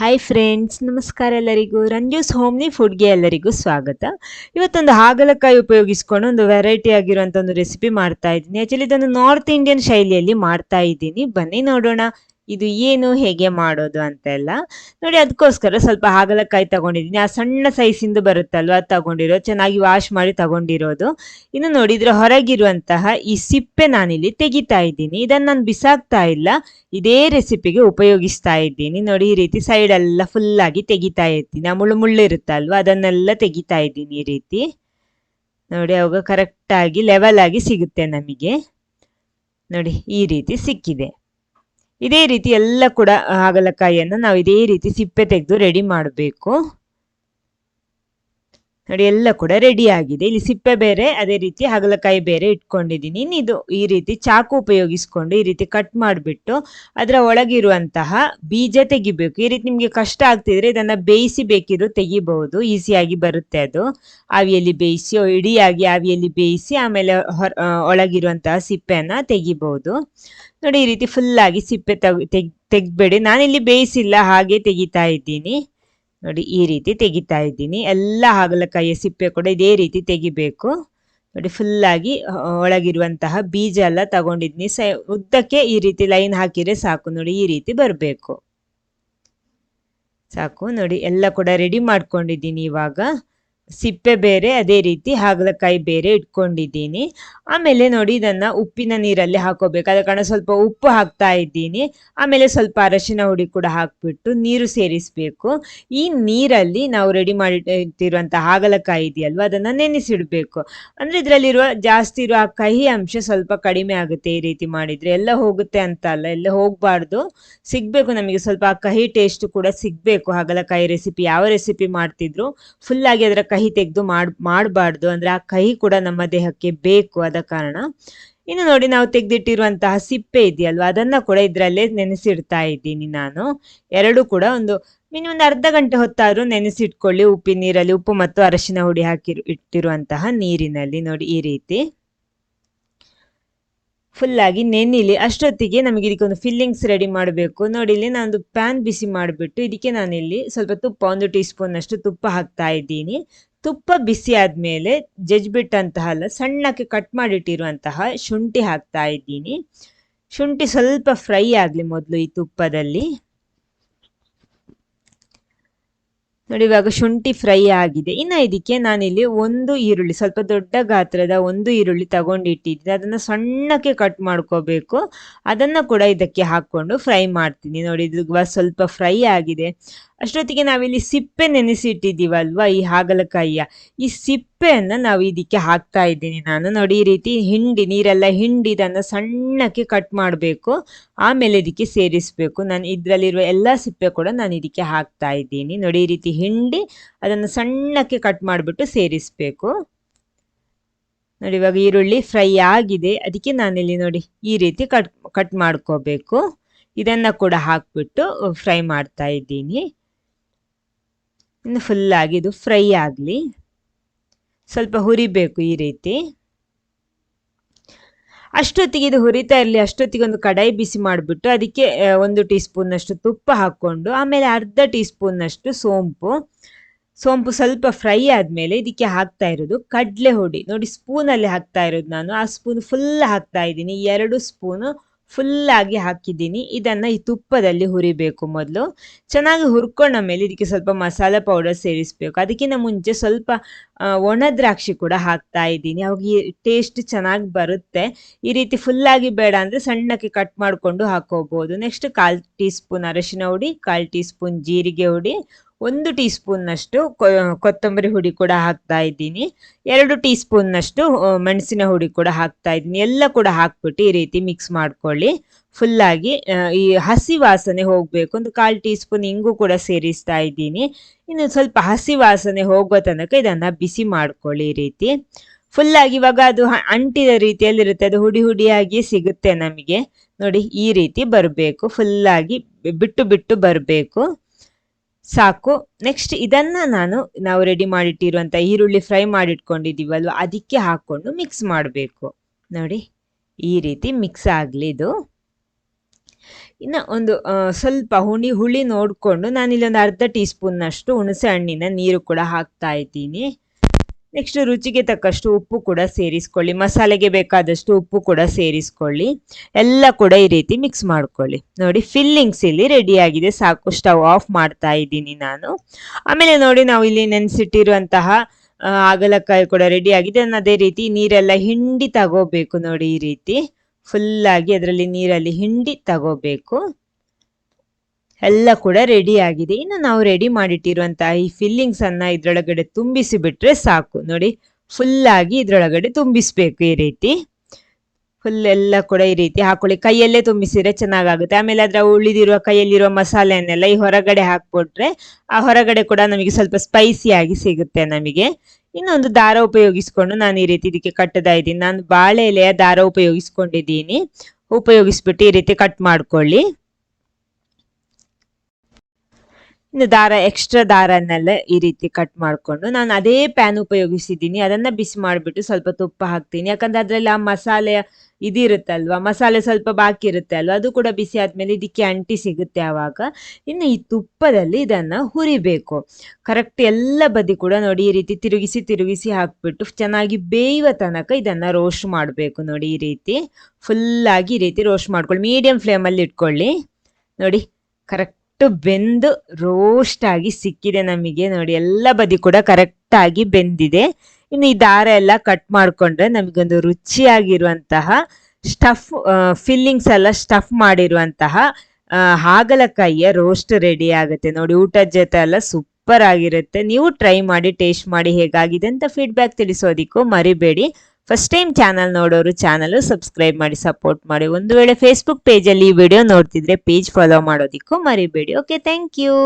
Hi friends ನಮಸ್ಕಾರ ಎಲ್ಲರಿಗೂ. ರಂಜೂಸ್ ಹೋಮ್ನಿ ಫುಡ್ಗೆ ಎಲ್ಲರಿಗೂ ಸ್ವಾಗತ. ಇವತ್ತೊಂದು ಹಾಗಲಕಾಯಿ ಉಪಯೋಗಿಸ್ಕೊಂಡು ಒಂದು ವೆರೈಟಿ ಆಗಿರುವಂಥ ಒಂದು ರೆಸಿಪಿ ಮಾಡ್ತಾ ಇದ್ದೀನಿ. ಆ್ಯಕ್ಚುಲಿ ಇದನ್ನು ನಾರ್ತ್ ಇಂಡಿಯನ್ ಶೈಲಿಯಲ್ಲಿ ಮಾಡ್ತಾ ಇದ್ದೀನಿ. ಬನ್ನಿ ನೋಡೋಣ. ಇದು ಏನು, ಹೇಗೆ ಮಾಡೋದು ಅಂತೆಲ್ಲ. ನೋಡಿ ಅದಕ್ಕೋಸ್ಕರ ಸ್ವಲ್ಪ ಹಾಗಲಕಾಯಿ ತಗೊಂಡಿದ್ದೀನಿ. ಆ ಸಣ್ಣ ಸೈಜಿಂದು ಬರುತ್ತಲ್ವ, ಅದು ತಗೊಂಡಿರೋ, ಚೆನ್ನಾಗಿ ವಾಶ್ ಮಾಡಿ ತಗೊಂಡಿರೋದು. ಇನ್ನು ನೋಡಿದ್ರೆ ಹೊರಗಿರುವಂತಹ ಈ ಸಿಪ್ಪೆ ನಾನಿಲ್ಲಿ ತೆಗಿತಾ ಇದ್ದೀನಿ. ಇದನ್ನು ನಾನು ಬಿಸಾಕ್ತಾ ಇಲ್ಲ, ಇದೇ ರೆಸಿಪಿಗೆ ಉಪಯೋಗಿಸ್ತಾ ಇದ್ದೀನಿ. ನೋಡಿ, ಈ ರೀತಿ ಸೈಡ್ ಫುಲ್ಲಾಗಿ ತೆಗಿತಾ ಇರ್ತೀನಿ. ಆ ಮುಳ್ಳು ಮುಳ್ಳು ಇರುತ್ತಲ್ವ, ಅದನ್ನೆಲ್ಲ ತೆಗಿತಾ ಇದ್ದೀನಿ ಈ ರೀತಿ. ನೋಡಿ, ಅವಾಗ ಕರೆಕ್ಟಾಗಿ ಲೆವೆಲ್ ಆಗಿ ಸಿಗುತ್ತೆ ನಮಗೆ. ನೋಡಿ, ಈ ರೀತಿ ಸಿಕ್ಕಿದೆ. ಇದೇ ರೀತಿ ಎಲ್ಲ ಕೂಡ ಹಾಗಲಕಾಯಿಯನ್ನು ನಾವು ಇದೇ ರೀತಿ ಸಿಪ್ಪೆ ತೆಗೆದು ರೆಡಿ ಮಾಡಬೇಕು. ನೋಡಿ, ಎಲ್ಲ ಕೂಡ ರೆಡಿ ಆಗಿದೆ. ಇಲ್ಲಿ ಸಿಪ್ಪೆ ಬೇರೆ, ಅದೇ ರೀತಿ ಹಾಗಲಕಾಯಿ ಬೇರೆ ಇಟ್ಕೊಂಡಿದ್ದೀನಿ. ಇನ್ನು ಇದು ಈ ರೀತಿ ಚಾಕು ಉಪಯೋಗಿಸ್ಕೊಂಡು ಈ ರೀತಿ ಕಟ್ ಮಾಡಿಬಿಟ್ಟು ಅದರ ಒಳಗಿರುವಂತಹ ಬೀಜ ತೆಗಿಬೇಕು. ಈ ರೀತಿ ನಿಮಗೆ ಕಷ್ಟ ಆಗ್ತಿದ್ರೆ ಇದನ್ನು ಬೇಯಿಸಿ ಬೇಕಿದ್ರು ತೆಗಿಬಹುದು. ಈಸಿಯಾಗಿ ಬರುತ್ತೆ ಅದು. ಆವಿಯಲ್ಲಿ ಬೇಯಿಸಿ, ಇಡಿಯಾಗಿ ಆವಿಯಲ್ಲಿ ಬೇಯಿಸಿ ಆಮೇಲೆ ಹೊರ ಒಳಗಿರುವಂತಹ ಸಿಪ್ಪೆಯನ್ನು ತೆಗಿಬಹುದು. ನೋಡಿ, ಈ ರೀತಿ ಫುಲ್ಲಾಗಿ ಸಿಪ್ಪೆ ತೆಗ್ ತೆಗ್ಬೇಡಿ ನಾನಿಲ್ಲಿ ಬೇಯಿಸಿಲ್ಲ, ಹಾಗೆ ತೆಗಿತಾ ಇದ್ದೀನಿ. ನೋಡಿ ಈ ರೀತಿ ತೆಗಿತಾ ಇದ್ದೀನಿ. ಎಲ್ಲ ಹಾಗಲಕಾಯಿಯ ಸಿಪ್ಪೆ ಕೂಡ ಇದೇ ರೀತಿ ತೆಗಿಬೇಕು. ನೋಡಿ ಫುಲ್ಲಾಗಿ ಒಳಗಿರುವಂತಹ ಬೀಜ ಎಲ್ಲ ತಗೊಂಡಿದ್ದೀನಿ. ಸ, ಉದ್ದಕ್ಕೆ ಈ ರೀತಿ ಲೈನ್ ಹಾಕಿದರೆ ಸಾಕು. ನೋಡಿ ಈ ರೀತಿ ಬರಬೇಕು. ಸಾಕು. ನೋಡಿ ಎಲ್ಲ ಕೂಡ ರೆಡಿ ಮಾಡ್ಕೊಂಡಿದ್ದೀನಿ ಇವಾಗ. ಸಿಪ್ಪೆ ಬೇರೆ, ಅದೇ ರೀತಿ ಹಾಗಲಕಾಯಿ ಬೇರೆ ಇಟ್ಕೊಂಡಿದ್ದೀನಿ. ಆಮೇಲೆ ನೋಡಿ ಇದನ್ನು ಉಪ್ಪಿನ ನೀರಲ್ಲಿ ಹಾಕೋಬೇಕು. ಅದ ಕಾರಣ ಸ್ವಲ್ಪ ಉಪ್ಪು ಹಾಕ್ತಾ ಇದ್ದೀನಿ. ಆಮೇಲೆ ಸ್ವಲ್ಪ ಅರಶಿನ ಹುಡಿ ಕೂಡ ಹಾಕ್ಬಿಟ್ಟು ನೀರು ಸೇರಿಸಬೇಕು. ಈ ನೀರಲ್ಲಿ ನಾವು ರೆಡಿ ಮಾಡಿಟ್ಟಿರುವಂಥ ಹಾಗಲಕಾಯಿ ಇದೆಯಲ್ವ, ಅದನ್ನು ನೆನೆಸಿಡಬೇಕು. ಅಂದರೆ ಇದರಲ್ಲಿರುವ ಜಾಸ್ತಿ ಇರುವ ಕಹಿ ಅಂಶ ಸ್ವಲ್ಪ ಕಡಿಮೆ ಆಗುತ್ತೆ ಈ ರೀತಿ ಮಾಡಿದರೆ. ಎಲ್ಲ ಹೋಗುತ್ತೆ ಅಂತ ಅಲ್ಲ, ಎಲ್ಲ ಹೋಗಬಾರ್ದು. ಸಿಗಬೇಕು ನಮಗೆ ಸ್ವಲ್ಪ ಆ ಕಹಿ ಟೇಸ್ಟ್ ಕೂಡ ಸಿಗಬೇಕು. ಹಾಗಲಕಾಯಿ ರೆಸಿಪಿ ಯಾವ ರೆಸಿಪಿ ಮಾಡ್ತಿದ್ರು ಫುಲ್ಲಾಗಿ ಅದರ ಕಹಿ ತೆಗೆದು ಮಾಡ್, ಮಾಡಬಾರ್ದು ಅಂದ್ರೆ ಆ ಕಹಿ ಕೂಡ ನಮ್ಮ ದೇಹಕ್ಕೆ ಬೇಕು ಆದ ಕಾರಣ. ಇನ್ನು ನೋಡಿ ನಾವು ತೆಗೆದಿಟ್ಟಿರುವಂತಹ ಸಿಪ್ಪೆ ಇದೆಯಲ್ವಾ? ಅದನ್ನ ಕೂಡ ಇದರಲ್ಲೇ ನೆನೆಸಿಡ್ತಾ ಇದ್ದೀನಿ ನಾನು. ಎರಡು ಕೂಡ ಒಂದು ಮಿನಿಮಮ್ ಒಂದು ಅರ್ಧ ಗಂಟೆ ಹೊತ್ತಾದ್ರೂ ನೆನೆಸಿಟ್ಕೊಳ್ಳಿ. ಉಪ್ಪಿನ ನೀರಲ್ಲಿ ಉಪ್ಪು ಮತ್ತು ಅರಶಿನ ಹುಡಿ ಹಾಕಿ ಇಟ್ಟಿರುವಂತಹ ನೀರಿನಲ್ಲಿ ನೋಡಿ ಈ ರೀತಿ. ಫುಲ್ ಆಗಿ ನೆನಿಲಿ. ಅಷ್ಟೊತ್ತಿಗೆ ನಮಗೆ ಇದಕ್ಕೊಂದು ಫಿಲ್ಲಿಂಗ್ಸ್ ರೆಡಿ ಮಾಡಬೇಕು. ನೋಡಿ ಇಲ್ಲಿ ನಾನೊಂದು ಪ್ಯಾನ್ ಬಿಸಿ ಮಾಡಿಬಿಟ್ಟು ಇದಕ್ಕೆ ನಾನಿಲ್ಲಿ ಸ್ವಲ್ಪ ತುಪ್ಪ, ಒಂದು ಟೀ ಸ್ಪೂನ್ ಅಷ್ಟು ತುಪ್ಪ ಹಾಕ್ತಾ ಇದ್ದೀನಿ. ತುಪ್ಪ ಬಿಸಿ ಆದಮೇಲೆ ಜಜ್ಬಿಟ್ಟಂತಹ ಅಲ್ಲ ಸಣ್ಣಕ್ಕೆ ಕಟ್ ಮಾಡಿಟ್ಟಿರುವಂತಹ ಶುಂಠಿ ಹಾಕ್ತಾ ಇದ್ದೀನಿ. ಶುಂಠಿ ಸ್ವಲ್ಪ ಫ್ರೈ ಆಗಲಿ ಮೊದಲು ಈ ತುಪ್ಪದಲ್ಲಿ. ನೋಡಿ, ಇವಾಗ ಶುಂಠಿ ಫ್ರೈ ಆಗಿದೆ. ಇನ್ನು ಇದಕ್ಕೆ ನಾನಿಲ್ಲಿ ಒಂದು ಈರುಳ್ಳಿ, ಸ್ವಲ್ಪ ದೊಡ್ಡ ಗಾತ್ರದ ಒಂದು ಈರುಳ್ಳಿ ತಗೊಂಡಿಟ್ಟಿದ್ದೀನಿ. ಅದನ್ನು ಸಣ್ಣಕ್ಕೆ ಕಟ್ ಮಾಡ್ಕೋಬೇಕು. ಅದನ್ನು ಕೂಡ ಇದಕ್ಕೆ ಹಾಕ್ಕೊಂಡು ಫ್ರೈ ಮಾಡ್ತೀನಿ. ನೋಡಿ, ಇದು ಸ್ವಲ್ಪ ಫ್ರೈ ಆಗಿದೆ. ಅಷ್ಟೊತ್ತಿಗೆ ನಾವಿಲ್ಲಿ ಸಿಪ್ಪೆ ನೆನೆಸಿಟ್ಟಿದ್ದೀವಲ್ವ? ಈ ಹಾಗಲಕಾಯಿಯ. ಈ ಸಿಪ್ಪೆಯನ್ನು ನಾವು ಇದಕ್ಕೆ ಹಾಕ್ತಾ ಇದ್ದೀನಿ ನಾನು. ನೋಡಿ, ಈ ರೀತಿ ಹಿಂಡಿ, ನೀರೆಲ್ಲ ಹಿಂಡಿ ಇದನ್ನು ಸಣ್ಣಕ್ಕೆ ಕಟ್ ಮಾಡಬೇಕು. ಆಮೇಲೆ ಇದಕ್ಕೆ ಸೇರಿಸಬೇಕು. ನಾನು ಇದರಲ್ಲಿರುವ ಎಲ್ಲ ಸಿಪ್ಪೆ ಕೂಡ ನಾನು ಇದಕ್ಕೆ ಹಾಕ್ತಾ ಇದ್ದೀನಿ. ನೋಡಿ, ಈ ರೀತಿ ಹಿಂಡಿ ಅದನ್ನು ಸಣ್ಣಕ್ಕೆ ಕಟ್ ಮಾಡಿಬಿಟ್ಟು ಸೇರಿಸಬೇಕು. ನೋಡಿ, ಇವಾಗ ಈರುಳ್ಳಿ ಫ್ರೈ ಆಗಿದೆ. ಅದಕ್ಕೆ ನಾನಿಲ್ಲಿ ನೋಡಿ, ಈ ರೀತಿ ಕಟ್ ಕಟ್ ಮಾಡ್ಕೋಬೇಕು. ಇದನ್ನು ಕೂಡ ಹಾಕ್ಬಿಟ್ಟು ಫ್ರೈ ಮಾಡ್ತಾ ಇದ್ದೀನಿ. ಇನ್ನು ಫುಲ್ಲಾಗಿ ಇದು ಫ್ರೈ ಆಗಲಿ. ಸ್ವಲ್ಪ ಹುರಿಬೇಕು ಈ ರೀತಿ. ಅಷ್ಟೊತ್ತಿಗೆ ಇದು ಹುರಿತಾ ಇರಲಿ, ಅಷ್ಟೊತ್ತಿಗೆ ಒಂದು ಕಡಾಯಿ ಬಿಸಿ ಮಾಡಿಬಿಟ್ಟು ಅದಕ್ಕೆ ಒಂದು ಟೀ ಸ್ಪೂನ್ನಷ್ಟು ತುಪ್ಪ ಹಾಕ್ಕೊಂಡು, ಆಮೇಲೆ ಅರ್ಧ ಟೀ ಸ್ಪೂನ್ನಷ್ಟು ಸೋಂಪು. ಸೋಂಪು ಸ್ವಲ್ಪ ಫ್ರೈ ಆದಮೇಲೆ ಇದಕ್ಕೆ ಹಾಕ್ತಾ ಇರೋದು ಕಡಲೆ ಹುಡಿ ನೋಡಿ ಸ್ಪೂನಲ್ಲಿ ಹಾಕ್ತಾ ಇರೋದು ನಾನು. ಆ ಸ್ಪೂನ್ ಫುಲ್ ಹಾಕ್ತಾ ಇದ್ದೀನಿ. ಎರಡು ಸ್ಪೂನು ಫುಲ್ ಆಗಿ ಹಾಕಿದ್ದೀನಿ. ಇದನ್ನು ಈ ತುಪ್ಪದಲ್ಲಿ ಹುರಿಬೇಕು ಮೊದಲು. ಚೆನ್ನಾಗಿ ಹುರ್ಕೊಂಡ ಮೇಲೆ ಇದಕ್ಕೆ ಸ್ವಲ್ಪ ಮಸಾಲೆ ಪೌಡರ್ ಸೇರಿಸಬೇಕು. ಅದಕ್ಕಿಂತ ಮುಂಚೆ ಸ್ವಲ್ಪ ಒಣ ದ್ರಾಕ್ಷಿ ಕೂಡ ಹಾಕ್ತಾ ಇದ್ದೀನಿ. ಅವಾಗ ಟೇಸ್ಟ್ ಚೆನ್ನಾಗಿ ಬರುತ್ತೆ. ಈ ರೀತಿ ಫುಲ್ಲಾಗಿ ಬೇಡ ಅಂದರೆ ಸಣ್ಣಕ್ಕೆ ಕಟ್ ಮಾಡಿಕೊಂಡು ಹಾಕೋಬೋದು. ನೆಕ್ಸ್ಟ್ ಕಾಲು ಟೀ ಸ್ಪೂನ್ ಅರಶಿನ ಹುಡಿ, ಕಾಲು ಟೀ ಸ್ಪೂನ್ ಜೀರಿಗೆ ಹುಡಿ ಒಂದು ಟೀ ಸ್ಪೂನ್ನಷ್ಟು ಕೊತ್ತಂಬರಿ ಹುಡಿ ಕೂಡ ಹಾಕ್ತಾ ಇದ್ದೀನಿ. ಎರಡು ಟೀ ಸ್ಪೂನ್ನಷ್ಟು ಮೆಣಸಿನ ಹುಡಿ ಕೂಡ ಹಾಕ್ತಾ ಇದ್ದೀನಿ. ಎಲ್ಲ ಕೂಡ ಹಾಕ್ಬಿಟ್ಟು ಈ ರೀತಿ ಮಿಕ್ಸ್ ಮಾಡ್ಕೊಳ್ಳಿ. ಫುಲ್ಲಾಗಿ ಈ ಹಸಿ ವಾಸನೆ ಹೋಗಬೇಕು. ಒಂದು ಕಾಲು ಟೀ ಸ್ಪೂನ್ ಹಿಂಗೂ ಕೂಡ ಸೇರಿಸ್ತಾ ಇದ್ದೀನಿ. ಇನ್ನು ಸ್ವಲ್ಪ ಹಸಿ ವಾಸನೆ ಹೋಗೋ ತನಕ ಇದನ್ನು ಬಿಸಿ ಮಾಡ್ಕೊಳ್ಳಿ ಈ ರೀತಿ. ಫುಲ್ಲಾಗಿ ಇವಾಗ ಅದು ಅಂಟಿದ ರೀತಿಯಲ್ಲಿರುತ್ತೆ. ಅದು ಹುಡಿ ಹುಡಿಯಾಗಿ ಸಿಗುತ್ತೆ ನಮಗೆ. ನೋಡಿ, ಈ ರೀತಿ ಬರಬೇಕು. ಫುಲ್ಲಾಗಿ ಬಿಟ್ಟು ಬಿಟ್ಟು ಬರಬೇಕು. ಸಾಕು. ನೆಕ್ಸ್ಟ್ ಇದನ್ನ ನಾನು ನಾವು ರೆಡಿ ಮಾಡಿಟ್ಟಿರುವಂತ ಈರುಳ್ಳಿ ಫ್ರೈ ಮಾಡಿಟ್ಕೊಂಡಿದ್ದೀವಲ್ವ, ಅದಕ್ಕೆ ಹಾಕೊಂಡು ಮಿಕ್ಸ್ ಮಾಡಬೇಕು. ನೋಡಿ, ಈ ರೀತಿ ಮಿಕ್ಸ್ ಆಗಲಿ ಇದು. ಇನ್ನು ಒಂದು ಸ್ವಲ್ಪ ಹುಣಿ, ಹುಳಿ ನೋಡಿಕೊಂಡು ನಾನಿಲ್ಲಿ ಒಂದು ಅರ್ಧ ಟೀ ಸ್ಪೂನ್ನಷ್ಟು ಹುಣಸೆ ಹಣ್ಣಿನ ನೀರು ಕೂಡ ಹಾಕ್ತಾ ಇದ್ದೀನಿ. ನೆಕ್ಸ್ಟ್ ರುಚಿಗೆ ತಕ್ಕಷ್ಟು ಉಪ್ಪು ಕೂಡ ಸೇರಿಸ್ಕೊಳ್ಳಿ. ಮಸಾಲೆಗೆ ಬೇಕಾದಷ್ಟು ಉಪ್ಪು ಕೂಡ ಸೇರಿಸ್ಕೊಳ್ಳಿ. ಎಲ್ಲ ಕೂಡ ಈ ರೀತಿ ಮಿಕ್ಸ್ ಮಾಡ್ಕೊಳ್ಳಿ. ನೋಡಿ ಫಿಲ್ಲಿಂಗ್ಸ್ ಇಲ್ಲಿ ರೆಡಿ ಆಗಿದೆ. ಸಾಕು ಸ್ಟವ್ ಆಫ್ ಮಾಡ್ತಾ ಇದ್ದೀನಿ ನಾನು. ಆಮೇಲೆ ನೋಡಿ, ನಾವು ಇಲ್ಲಿ ನೆನೆಸಿಟ್ಟಿರುವಂತಹ ಆಗಲಕಾಯಿ ಕೂಡ ರೆಡಿ ಆಗಿದೆ. ಅದೇ ರೀತಿ ನೀರೆಲ್ಲ ಹಿಂಡಿ ತಗೋಬೇಕು ನೋಡಿ ಈ ರೀತಿ. ಫುಲ್ಲಾಗಿ ಅದರಲ್ಲಿ ನೀರಲ್ಲಿ ಹಿಂಡಿ ತಗೋಬೇಕು. ಎಲ್ಲ ಕೂಡ ರೆಡಿ ಆಗಿದೆ. ಇನ್ನು ನಾವು ರೆಡಿ ಮಾಡಿಟ್ಟಿರುವಂತಹ ಈ ಫಿಲ್ಲಿಂಗ್ಸ್ ಅನ್ನ ಇದ್ರೊಳಗಡೆ ತುಂಬಿಸಿ ಬಿಟ್ರೆ ಸಾಕು. ನೋಡಿ ಫುಲ್ ಆಗಿ ಇದ್ರೊಳಗಡೆ ತುಂಬಿಸ್ಬೇಕು ಈ ರೀತಿ. ಫುಲ್ ಎಲ್ಲ ಕೂಡ ಈ ರೀತಿ ಹಾಕೊಳ್ಳಿ. ಕೈಯಲ್ಲೇ ತುಂಬಿಸಿದ್ರೆ ಚೆನ್ನಾಗುತ್ತೆ ಆಮೇಲೆ ಅದರ ಉಳಿದಿರುವ ಕೈಯಲ್ಲಿರುವ ಮಸಾಲೆಯನ್ನೆಲ್ಲ ಈ ಹೊರಗಡೆ ಹಾಕ್ಬಿಟ್ರೆ ಆ ಹೊರಗಡೆ ಕೂಡ ನಮಗೆ ಸ್ವಲ್ಪ ಸ್ಪೈಸಿ ಆಗಿ ಸಿಗುತ್ತೆ ನಮಗೆ. ಇನ್ನೊಂದು ದಾರ ಉಪಯೋಗಿಸ್ಕೊಂಡು ನಾನು ಈ ರೀತಿ ಇದಕ್ಕೆ ಕಟ್ಟದ ಇದ್ದೀನಿ. ನಾನು ಬಾಳೆ ಎಲೆಯ ದಾರ ಉಪಯೋಗಿಸ್ಕೊಂಡಿದ್ದೀನಿ. ಉಪಯೋಗಿಸ್ಬಿಟ್ಟು ಈ ರೀತಿ ಕಟ್ ಮಾಡ್ಕೊಳ್ಳಿ. ಇನ್ನು ದಾರ ಎಕ್ಸ್ಟ್ರಾ ದಾರನ್ನೆಲ್ಲ ಈ ರೀತಿ ಕಟ್ ಮಾಡಿಕೊಂಡು ನಾನು ಅದೇ ಪ್ಯಾನ್ ಉಪಯೋಗಿಸಿದ್ದೀನಿ. ಅದನ್ನ ಬಿಸಿ ಮಾಡಿಬಿಟ್ಟು ಸ್ವಲ್ಪ ತುಪ್ಪ ಹಾಕ್ತೀನಿ. ಯಾಕಂದ್ರೆ ಅದರಲ್ಲಿ ಆ ಮಸಾಲೆ ಇದಿರುತ್ತಲ್ವಾ? ಮಸಾಲೆ ಸ್ವಲ್ಪ ಬಾಕಿ ಇರುತ್ತೆ ಅಲ್ವಾ? ಅದು ಕೂಡ ಬಿಸಿ ಆದ್ಮೇಲೆ ಇದಕ್ಕೆ ಅಂಟಿ ಸಿಗುತ್ತೆ ಆವಾಗ. ಇನ್ನು ಈ ತುಪ್ಪದಲ್ಲಿ ಇದನ್ನ ಹುರಿಬೇಕು. ಕರೆಕ್ಟ್ ಎಲ್ಲ ಬದಿ ಕೂಡ ನೋಡಿ ಈ ರೀತಿ ತಿರುಗಿಸಿ ತಿರುಗಿಸಿ ಹಾಕ್ಬಿಟ್ಟು ಚೆನ್ನಾಗಿ ಬೇಯುವ ತನಕ ಇದನ್ನ ರೋಸ್ಟ್ ಮಾಡಬೇಕು ನೋಡಿ ಈ ರೀತಿ. ಫುಲ್ ಆಗಿ ಈ ರೀತಿ ರೋಸ್ಟ್ ಮಾಡ್ಕೊಳ್ಳಿ. ಮೀಡಿಯಂ ಫ್ಲೇಮಲ್ಲಿ ಇಟ್ಕೊಳ್ಳಿ. ನೋಡಿ ಕರೆಕ್ಟ್ ಬೆಂದು ರೋಸ್ಟ್ ಆಗಿ ಸಿಕ್ಕಿದೆ ನಮಗೆ ನೋಡಿ. ಎಲ್ಲ ಬದಿ ಕೂಡ ಕರೆಕ್ಟ್ ಆಗಿ ಬೆಂದಿದೆ. ಇನ್ನು ಈ ದಾರ ಎಲ್ಲ ಕಟ್ ಮಾಡಿಕೊಂಡ್ರೆ ನಮಗೊಂದು ರುಚಿಯಾಗಿರುವಂತಹ ಸ್ಟಫ್ ಫಿಲ್ಲಿಂಗ್ಸ್ ಎಲ್ಲ ಸ್ಟಫ್ ಮಾಡಿರುವಂತಹ ಹಾಗಲಕಾಯಿಯ ರೋಸ್ಟ್ ರೆಡಿ ಆಗುತ್ತೆ. ನೋಡಿ ಊಟದ ಜೊತೆ ಎಲ್ಲ ಸೂಪರ್ ಆಗಿರುತ್ತೆ. ನೀವು ಟ್ರೈ ಮಾಡಿ ಟೇಸ್ಟ್ ಮಾಡಿ ಹೇಗಾಗಿದೆ ಅಂತ ಫೀಡ್ಬ್ಯಾಕ್ ತಿಳಿಸೋದಿಕ್ಕೂ ಮರಿಬೇಡಿ. ಫಸ್ಟ್ ಟೈಮ್ ಚಾನಲ್ ನೋಡೋರು ಚಾನಲ್ ಸಬ್ಸ್ಕ್ರೈಬ್ ಮಾಡಿ ಸಪೋರ್ಟ್ ಮಾಡಿ. ಒಂದು ವೇಳೆ ಫೇಸ್ಬುಕ್ ಪೇಜಲ್ಲಿ ಈ ವಿಡಿಯೋ ನೋಡ್ತಿದ್ರೆ ಪೇಜ್ ಫಾಲೋ ಮಾಡೋದಿಕ್ಕೂ ಮರಿಬೇಡಿ. Okay thank you